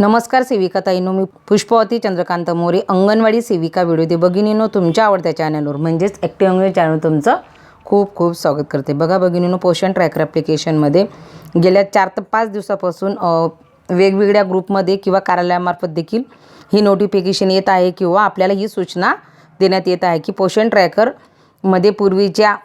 नमस्कार सेविका ताईनो मी पुष्पवती चंद्रकांत मोरे अंगणवाडी सेविका व्हिडिओ दे भगिनीनो तुमच्या आवडत्या चॅनलवर म्हणजेच ॲक्टिव्ह अंगणवाडी चॅनल तुमचं खूप खूप स्वागत करते. बघा भगिनीनो पोषण ट्रॅकर ॲप्लिकेशनमध्ये गेल्या चार ते पाच दिवसापासून वेगवेगळ्या ग्रुपमध्ये किंवा कार्यालयामार्फत देखील ही नोटिफिकेशन येत आहे किंवा आपल्याला ही सूचना देण्यात येत आहे की पोषण ट्रॅकरमध्ये पूर्वीच्या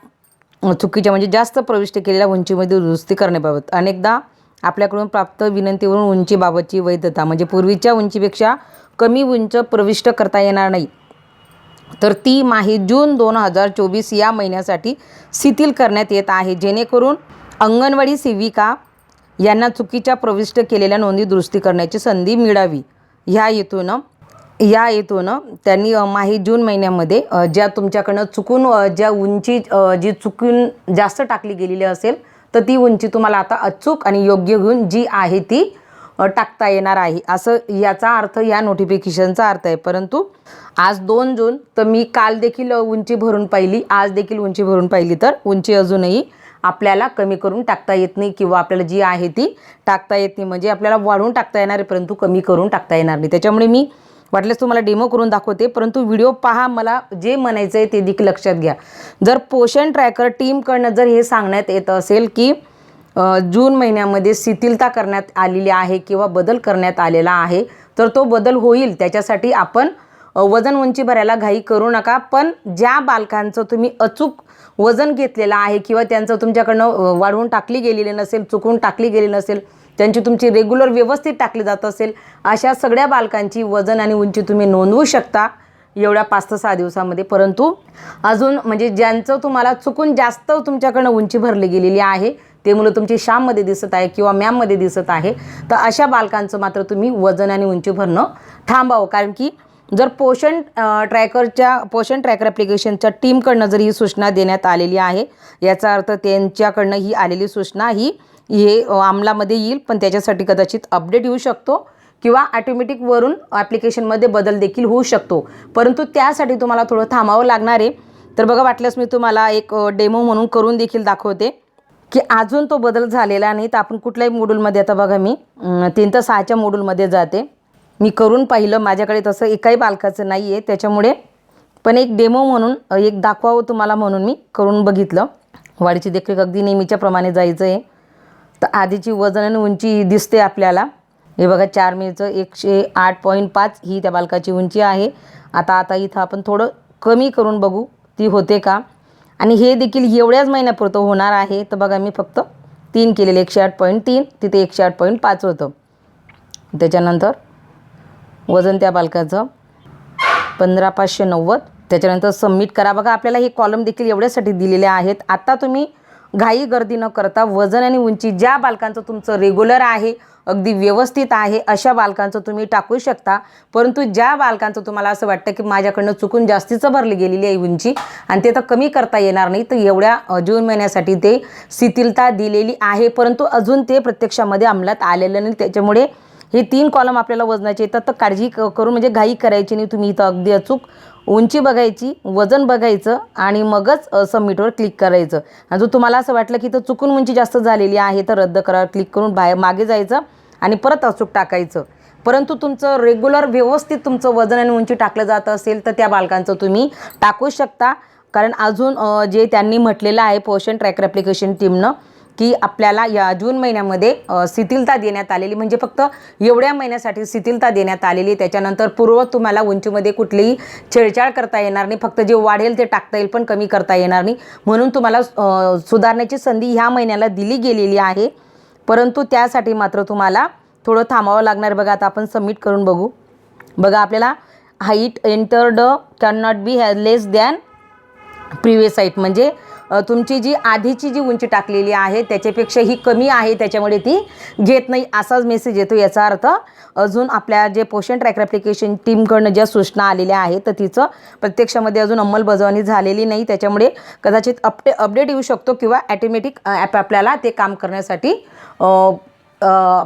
चुकीच्या म्हणजे जास्त प्रविष्ट केलेल्या उंचीमध्ये दुरुस्ती करण्याबाबत. अनेकदा आपल्याकडून प्राप्त विनंतीवरून उंचीबाबतची वैधता म्हणजे पूर्वीच्या उंचीपेक्षा कमी उंच प्रविष्ट करता येणार नाही. तर ती माही जून दोन हजार चोवीस या महिन्यासाठी शिथिल करण्यात येत आहे. जेणेकरून अंगणवाडी सेविका यांना चुकीच्या प्रविष्ट केलेल्या नोंदी दुरुस्ती करण्याची संधी मिळावी. ह्या हेतून या हेतून त्यांनी माही जून महिन्यामध्ये ज्या तुमच्याकडनं चुकून ज्या उंची जी चुकून जास्त टाकली गेलेली असेल तर ती उंची तुम्हाला आता अचूक आणि योग्य घेऊन जी आहे ती टाकता येणार आहे. असं याचा अर्थ या नोटिफिकेशनचा अर्थ आहे. परंतु आज दोन जून तर मी काल देखील उंची भरून पाहिली. आज देखील उंची भरून पाहिली तर उंची अजूनही आपल्याला कमी करून टाकता येत नाही किंवा आपल्याला जी आहे ती टाकता येत नाही. म्हणजे आपल्याला वाढवून टाकता येणार आहे परंतु कमी करून टाकता येणार नाही. त्याच्यामुळे मी वाटल्यास तुम्हाला डेमो करून दाखवते परंतु व्हिडिओ पहा मला जे म्हणायचं आहे ते देखील लक्षात घ्या. जर पोषण ट्रॅकर टीमकडनं जर हे सांगण्यात येत असेल की जून महिन्यामध्ये शिथिलता करण्यात आलेली आहे किंवा बदल करण्यात आलेला आहे तर तो बदल होईल. त्याच्यासाठी आपण वजन उंची भरायला घाई करू नका पण ज्या बालकांचं तुम्ही अचूक वजन घेतलेलं आहे किंवा त्यांचं तुमच्याकडनं वाढवून टाकली गेलेली नसेल चुकून टाकली गेली नसेल त्यांची तुमची रेग्युलर व्यवस्थित टाकली जात असेल अशा सगळ्या बालकांची वजन आणि उंची तुम्ही नोंदवू शकता एवढ्या पाच ते सहा दिवसामध्ये. परंतु अजून म्हणजे ज्यांचं तुम्हाला चुकून जास्त तुमच्याकडनं उंची भरली गेलेली आहे ते मुलं तुमची शाममध्ये दिसत आहे किंवा मॅममध्ये दिसत आहे तर अशा बालकांचं मात्र तुम्ही वजन आणि उंची भरणं थांबावं. कारण की जर पोषण ट्रॅकरच्या पोषण ट्रॅकर ॲप्लिकेशनच्या टीमकडनं जर ही सूचना देण्यात आलेली आहे याचा अर्थ त्यांच्याकडनं ही आलेली सूचना ही हे अंमलामध्ये येईल पण त्याच्यासाठी कदाचित अपडेट येऊ शकतो किंवा ॲटोमॅटिकवरून ॲप्लिकेशनमध्ये बदल देखील होऊ शकतो. परंतु त्यासाठी तुम्हाला थोडं थांबावं लागणार आहे. तर बघा वाटल्यास मी तुम्हाला एक डेमो म्हणून करून देखील दाखवते की अजून तो बदल झालेला नाही. तर आपण कुठल्याही मॉड्यूलमध्ये आता बघा मी तीन तर सहाच्या मॉड्यूलमध्ये जाते. मी करून पाहिलं माझ्याकडे तसं एकाही बालकाचं नाही आहे त्याच्यामुळे पण एक डेमो म्हणून एक दाखवावं तुम्हाला म्हणून मी करून बघितलं. वाढीची देखरेख अगदी नेहमीच्याप्रमाणे जायचं आहे तर आधीची वजन आणि उंची दिसते आपल्याला. हे बघा चार मेचं एकशे आठ पॉईंट पाच ही त्या बालकाची उंची आहे. आता आता इथं आपण थोडं कमी करून बघू ती होते का? आणि हे देखील एवढ्याच महिन्यापुरतं होणार आहे. तर बघा मी फक्त तीन केलेले एकशे आठ पॉईंट तीन तिथे एकशे आठ पॉईंट पाच होतं. त्याच्यानंतर वजन त्या बालकाचं पंधरा पाचशे नव्वद. त्याच्यानंतर सबमिट करा. बघा आपल्याला हे कॉलम देखील एवढ्यासाठी दिलेले आहेत. आता तुम्ही घाई गर्दी न करता वजन आणि उंची ज्या बालकांचं तुमचं रेग्युलर आहे अगदी व्यवस्थित आहे अशा बालकांचं तुम्ही टाकू शकता. परंतु ज्या बालकांचं तुम्हाला असं वाटतं की माझ्याकडनं चुकून जास्तीचं भरली गेलेली आहे उंची आणि ते तर कमी करता येणार नाही तर एवढ्या जून महिन्यासाठी ते शिथिलता दिलेली आहे. परंतु अजून ते प्रत्यक्षामध्ये अंमलात आलेलं नाही. त्याच्यामुळे हे तीन कॉलम आपल्याला वजनाचे येतात. तर काळजी क- करून म्हणजे घाई करायची नाही. तुम्ही इथं अगदी अचूक उंची बघायची वजन बघायचं आणि मगच सबमिटवर क्लिक करायचं. आणि जर तुम्हाला असं वाटलं की इथं चुकून उंची जास्त झालेली आहे तर रद्द करा. क्लिक करून बाहेर मागे जायचं आणि परत अचूक टाकायचं. परंतु तुमचं रेग्युलर व्यवस्थित तुमचं वजन आणि उंची टाकलं जात असेल तर त्या बालकांचं तुम्ही टाकू शकता. कारण अजून जे त्यांनी म्हटलेलं आहे पोषण ट्रॅकर ॲप्लिकेशन टीमनं की आपल्याला या जून महिन्यामध्ये शिथिलता देण्यात आलेली म्हणजे फक्त एवढ्या महिन्यासाठी शिथिलता देण्यात आलेली त्याच्यानंतर पूर्व तुम्हाला उंचीमध्ये कुठलीही छेडछाड करता येणार नाही फक्त जे वाढेल ते टाकता येईल पण कमी करता येणार नाही. म्हणून तुम्हाला सुधारण्याची संधी ह्या महिन्याला दिली गेलेली आहे. परंतु त्यासाठी मात्र तुम्हाला थोडं थांबावं लागणार. बघा आता आपण सबमिट करून बघू. बघा आपल्याला height entered can not be ah less than previous height म्हणजे तुमची जी आधीची जी उंची टाकलेली आहे त्याच्यापेक्षा ही कमी आहे त्याच्यामुळे ती घेत नाही असाच मेसेज येतो याचा अर्थ अजून आपल्या जे पोषण ट्रॅकर ॲप्लिकेशन टीमकडनं ज्या सूचना आलेल्या आहेत तर तिचं प्रत्यक्षामध्ये अजून अंमलबजावणी झालेली नाही. त्याच्यामुळे कदाचित अपडे अपडेट येऊ शकतो किंवा ॲटोमॅटिक ॲप आपल्याला ते काम करण्यासाठी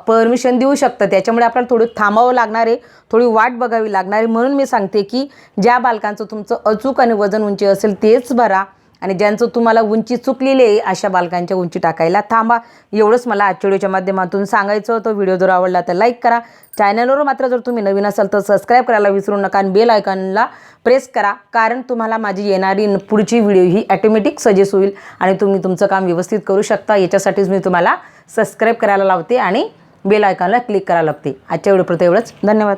परमिशन देऊ शकतं. त्याच्यामुळे आपल्याला थोडं थांबावं लागणार आहे थोडी वाट बघावी लागणार आहे. म्हणून मी सांगते की ज्या बालकांचं तुमचं अचूक आणि वजन उंची असेल तेच भरा. आणि ज्यांचं तुम्हाला उंची चुकलेली आहे अशा बालकांच्या उंची टाकायला थांबा. एवढंच मला आजच्या व्हिडिओच्या माध्यमातून सांगायचं होतं. व्हिडिओ जर आवडला तर लाईक करा. चॅनलवर मात्र जर तुम्ही नवीन असाल तर सबस्क्राईब करायला विसरू नका आणि बेल आयकॉनला प्रेस करा. कारण तुम्हाला माझी येणारी पुढची व्हिडिओ ही ॲटोमॅटिक सजेस्ट होईल आणि तुम्ही तुमचं काम व्यवस्थित करू शकता. याच्यासाठीच मी तुम्हाला सबस्क्राईब करायला लावते आणि बेल आयकॉनला क्लिक करायला लागते आजच्या व्हिडिओपुरतं एवढंच धन्यवाद.